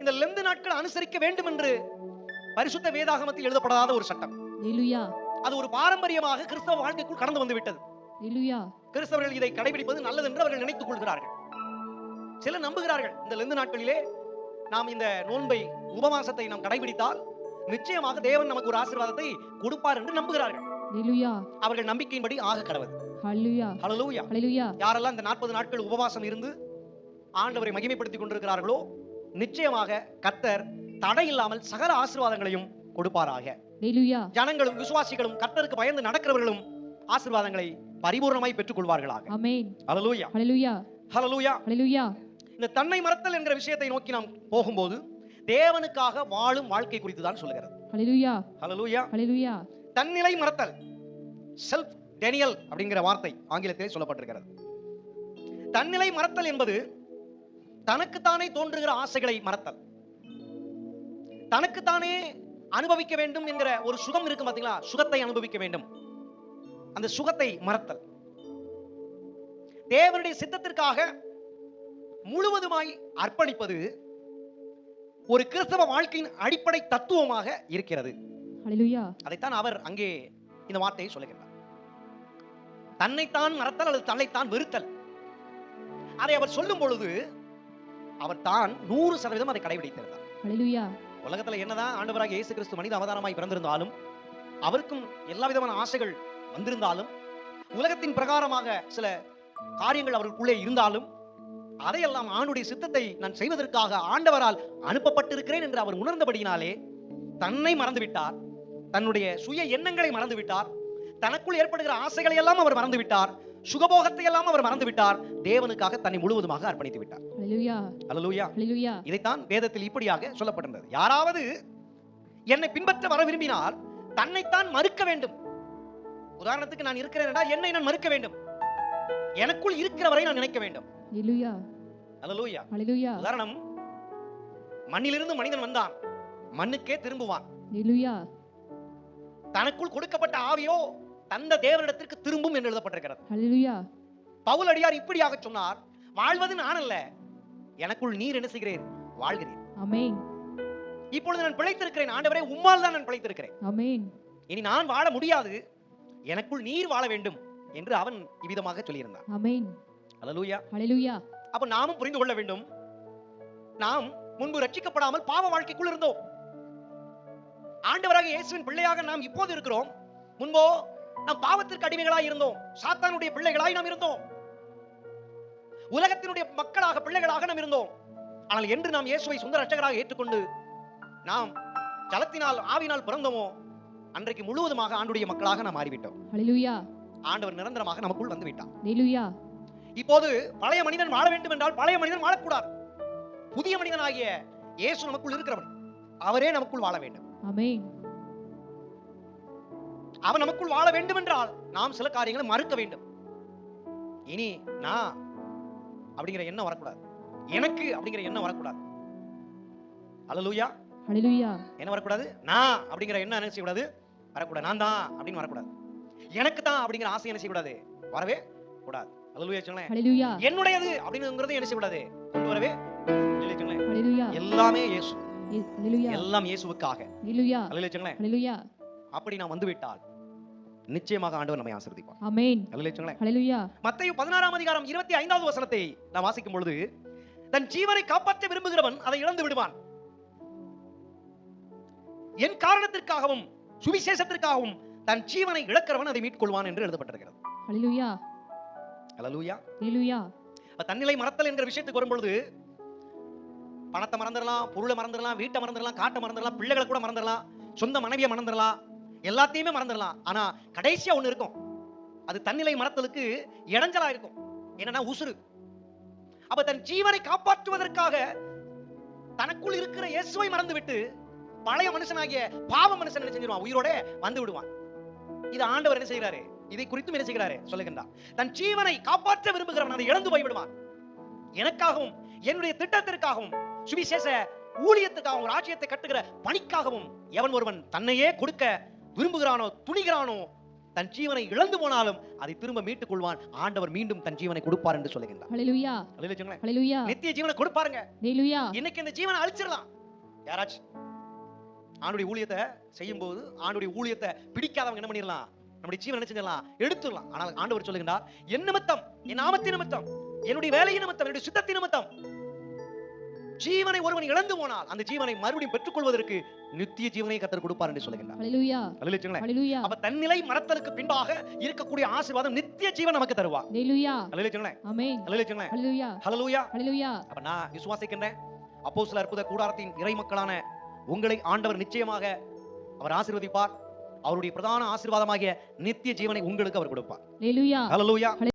இந்த லெந்து நாட்கள் அனுசரிக்க வேண்டும் என்று பரிசுத்த வேதாகமத்தில் எழுதப்படாத ஒரு சட்டம். அது ஒரு பாரம்பரியமாக கிறிஸ்தவ வாழ்க்கைக்குள் கடந்து வந்து விட்டது. கிறிஸ்தவர்கள் இதை கடைபிடிப்பது நல்லது என்று அவர்கள் நினைத்துக் கொள்கிறார்கள். சிலர் நம்புகிறார்கள் இந்த லெந்து நாட்களிலே நாம் இந்த நோன்பை உபவாசத்தை நாம் கடைபிடித்தால் நிச்சயமாக தேவன் நமக்கு ஒரு ஆசீர்வாதத்தை கொடுப்பார் என்று நம்புகிறார்கள். அவர்கள் நம்பிக்கையின்படி ஆக ஹalleluya யாரெல்லாம் இந்த நாற்பது நாட்கள் உபவாசம் இருந்து ஆண்டவரை மகிமைப்படுத்திக் கொண்டிருக்கிறார்களோ நிச்சயமாக கர்த்தர் தடை இல்லாமல் சகல ஆசீர்வாதங்களையும் கொடுப்பாராக. ஜனங்களும் விசுவாசிகளும் கர்த்தருக்கு பயந்து நடக்கிறவர்களும் ஆசீர்வாதங்களை பரிபூர்ணமாய் பெற்றுக் கொள்வார்களாக ஆமென் ஹalleluya ஹalleluya ஹalleluya ஹalleluya இந்த தன்னை மறத்தல் என்கிற விஷயத்தை நோக்கி நாம் போகும்போது தேவனுக்காக வாழும் வாழ்க்கை குறித்து தான் சொல்லுகிறது. ஹalleluya ஹalleluya ஹalleluya தன்னிலை மறத்தல் செல்ஃப் டெனியல் அப்படிங்கிற வார்த்தை ஆங்கிலத்திலே சொல்லப்பட்டிருக்கிறது. தன்னிலை மறத்தல் என்பது தனக்குத்தானே தோன்றுகிற ஆசைகளை மறத்தல். தனக்குத்தானே அனுபவிக்க வேண்டும் என்கிற ஒரு சுகம் இருக்கும் பாத்தீங்களா? சுகத்தை அனுபவிக்க வேண்டும். அந்த சுகத்தை மறத்தல். தேவனுடைய சித்தத்திற்காக முழுவதுமாய் அர்ப்பணிப்பது ஒரு கிறிஸ்தவ வாழ்க்கையின் அடிப்படை தத்துவமாக இருக்கிறது. அதைத்தான் அவர் அங்கே இந்த வார்த்தையை சொல்லுகிறார் தன்னைத்தான் மறத்தல் அல்லது தன்னைத்தான் வெறுத்தல். அதை அவர் சொல்லும் பொழுது அவர் தான் நூறு சதவீதம் அதை கடைபிடித்திருந்தார். உலகத்துல என்னதான் ஆண்டவராக இயேசு கிறிஸ்து மனித அவதாரமாய் பிறந்திருந்தாலும் அவருக்கும் எல்லா விதமான ஆசைகள் வந்திருந்தாலும் உலகத்தின் பிரகாரமாக சில காரியங்கள் அவருக்குள்ளே இருந்தாலும் அதையெல்லாம் ஆணுடைய சித்தத்தை நான் செய்வதற்காக ஆண்டவரால் அனுப்பப்பட்டிருக்கிறேன் என்று அவர் உணர்ந்தபடியினாலே தன்னை மறந்துவிட்டார். தன்னுடைய சுய எண்ணங்களை மறந்துவிட்டார். தனக்குள் ஏற்படுகிற ஆசைகளை எல்லாம் அவர் மறந்துவிட்டார். சுகபோகத்தை எல்லாம் அவர் மறந்துவிட்டார். தேவனுக்காக தன்னை முழுவதுமாக அர்ப்பணித்து விட்டார் இதைத்தான் வேதத்தில் இப்படியாக சொல்லப்பட்டிருந்தது. யாராவது என்னை பின்பற்ற வர விரும்பினால் தன்னைத்தான் மறுக்க வேண்டும். உதாரணத்துக்கு நான் இருக்கிறேன் என்றால் என்னை நான் மறுக்க வேண்டும். எனக்குள் இருக்கிறவரை நான் நினைக்க வேண்டும். உதாரணம் மண்ணிலிருந்து மனிதன் வந்தான். மண்ணுக்கே திரும்புவான். தனக்குள் கொடுக்கப்பட்ட ஆவியோ தந்த தேவனிடத்திற்கு திரும்பும் என்று எழுதப்பட்டிருக்கிறது. ஹalleluya பவுல் அடியார் இப்படியாக சொன்னார் வாழ்வது நான் அல்ல எனக்குள் நீர் என்ன செய்கிறேன் வாழ்கிறேன் ஆமென் இப்பொழுது நான் பிழைத்திருக்கிறேன் ஆண்டவரே உம்மால் தான் நான் பிழைத்திருக்கிறேன். ஆமென் இனி நான் வாழ முடியாது எனக்குள் நீர் வாழ வேண்டும் என்று அவன் இவ்விதமாக சொல்லியிருந்தான். ஆமென் ஹalleluya அப்ப நாமும் புரிந்து கொள்ள வேண்டும் நாம் முன்பு ரட்சிக்கப்படாமல் பாவ வாழ்க்கைக்குள் இருந்தோம். ஆண்டவராக இயேசுவின் பிள்ளையாக நாம் இப்போது இருக்கிறோம். முன்போ நாம் பாவத்திற்கு அடிமைகளாய் இருந்தோம். சாத்தானுடைய பிள்ளைகளாய் நாம் இருந்தோம். உலகத்தினுடைய மக்களாக பிள்ளைகளாக நாம் இருந்தோம். ஆனால் என்று நாம் இயேசுவை சொந்த ரட்சகராக ஏற்றுக்கொண்டு நாம் ஜலத்தினால் ஆவினால் பிறந்தோமோ அன்றைக்கு முழுவதுமாக ஆண்டுடைய மக்களாக நாம் மாறிவிட்டோம். ஆண்டவர் நிரந்தரமாக நமக்குள் வந்து ஹalleluya இப்போது பழைய மனிதன் வாழ வேண்டும் என்றால் பழைய மனிதன் வாழக்கூடாது. புதிய மனிதனாகிய இயேசு நமக்குள் இருக்கிறவன். அவரே நமக்குள் வாழ வேண்டும். அவன் நமக்குள் வாழ வேண்டும் என்றால் நாம் சில காரியங்களை மறுக்க வேண்டும். இனி நான் அப்படிங்கிற எண்ணம் வரக்கூடாது. எனக்கு அப்படிங்கிற எண்ணம் வரக்கூடாது. அல்லேலூயா. ஹalleluya என்ன வரக்கூடாது? நான் அப்படிங்கிற எண்ணம் என்ன செய்யக்கூடாது? வரக்கூடாது. நான் தான் அப்படின்னு வரக்கூடாது. எனக்கு தான் அப்படிங்கிற ஆசை என்ன செய்யக்கூடாது? வரவே கூடாது. அல்லேலூயா சொல்லேன். என்னுடையது அப்படிங்கிறது என்ன செய்யக்கூடாது? கொண்டு வரவே எல்லாமே இயேசு. எல்லாம் இயேசுவுக்காக. அப்படி நாம் வந்து விட்டால் நிச்சயமாக ஆண்டவர் நம்மை ஆசீர்வதிப்பார். ஆமென் ஹalleluya மத்தேயு பதினாறாம் அதிகாரம் இருபத்தி ஐந்தாவது வசனத்தை நாம் வாசிக்கும் பொழுது தன் ஜீவனை காப்பாற்ற விரும்புகிறவன் அதை இழந்து விடுவான். என் காரணத்திற்காகவும் சுவிசேஷத்திற்காகவும் தன் ஜீவனை இழக்கிறவன் அதை மீட்கொள்வான் என்று எழுதப்பட்டிருக்கிறது. ஹalleluya ஹalleluya அப்ப தன்னிலை மறத்தல் என்கிற விஷயத்துக்கு வரும்பொழுது பணத்தை மறந்துடலாம் பொருளை மறந்துடலாம் வீட்டை மறந்துடலாம் காட்டை மறந்துடலாம் பிள்ளைகளை கூட மறந்துடலாம் சொந்த மனைவியை மறந்துடலாம் எல்லாத்தையுமே மறந்துடலாம். ஆனா கடைசியா ஒண்ணு இருக்கும். அது தன்னிலை மறத்தலுக்கு இடைஞ்சலா இருக்கும். என்னன்னா உசுறு. அப்ப தன் ஜீவனை காப்பாற்றுவதற்காக தனக்குள் இருக்கிற இயேசுவை மறந்துவிட்டு பழைய மனுஷனாகிய பாவ மனுஷன் என்ன செஞ்சிருவான்? உயிரோட வந்து விடுவான். இது ஆண்டவர் என்ன செய்கிறாரு? இதை குறித்தும் என்ன செய்கிறாரு? சொல்லுகின்றார். தன் ஜீவனை காப்பாற்ற விரும்புகிறவன் அதை இழந்து போய் விடுவான் எனக்காகவும் என்னுடைய திட்டத்திற்காகவும் சுவிசேஷ ஊழியத்துக்காகவும் ராஜ்யத்தை கட்டுகிற பணிக்காகவும் எவன் ஒருவன் தன்னையே கொடுக்க விரும்புகிறானோ துணிகிறானோ தன் ஜீவனை இழந்து போனாலும் அதை திரும்ப மீட்டுக் கொள்வான் ஆண்டவர் மீண்டும் தன் ஜீவனை கொடுப்பார் என்று சொல்லுகின்றார். நித்திய ஜீவனை கொடுப்பாருங்க. இன்னைக்கு இந்த ஜீவனை அழிச்சிடலாம். யாராச்சும் ஆண்டுடைய ஊழியத்தை செய்யும்போது ஆண்டுடைய ஊழியத்தை பிடிக்காதவங்க என்ன பண்ணிடலாம்? நம்முடைய ஜீவனை என்ன செஞ்சிடலாம்? எடுத்துடலாம். ஆனால் ஆண்டவர் சொல்லுகின்றார் என் நிமித்தம் என் நாமத்தின் நிமித்தம் என்னுடைய வேலையின் நிமித்தம் என்னுடைய சுத்தத்தின் நிமித்தம் ஜீவனை ஒருவன் இழந்து போனால் அந்த ஜீவனை மறுபடியும் பெற்றுக்கொள்வதற்கு நித்திய ஜீவனை கத்தர் கொடுப்பார் என்று. ஹalleluya. அப்ப தன்னிலை மறத்தலுக்கு பின்பாக இருக்கக்கூடிய ஆசீர்வாதம் நித்திய ஜீவன் நமக்கு தருவா அப்ப நான் விசுவாசிக்கின்றேன். அப்போஸ்தலர் அற்புத கூடாரத்தின் இறை மக்களான உங்களை ஆண்டவர் நிச்சயமாக அவர் ஆசீர்வதிப்பார். அவருடைய பிரதான ஆசீர்வாதமாகிய நித்திய ஜீவனை உங்களுக்கு அவர் கொடுப்பார்.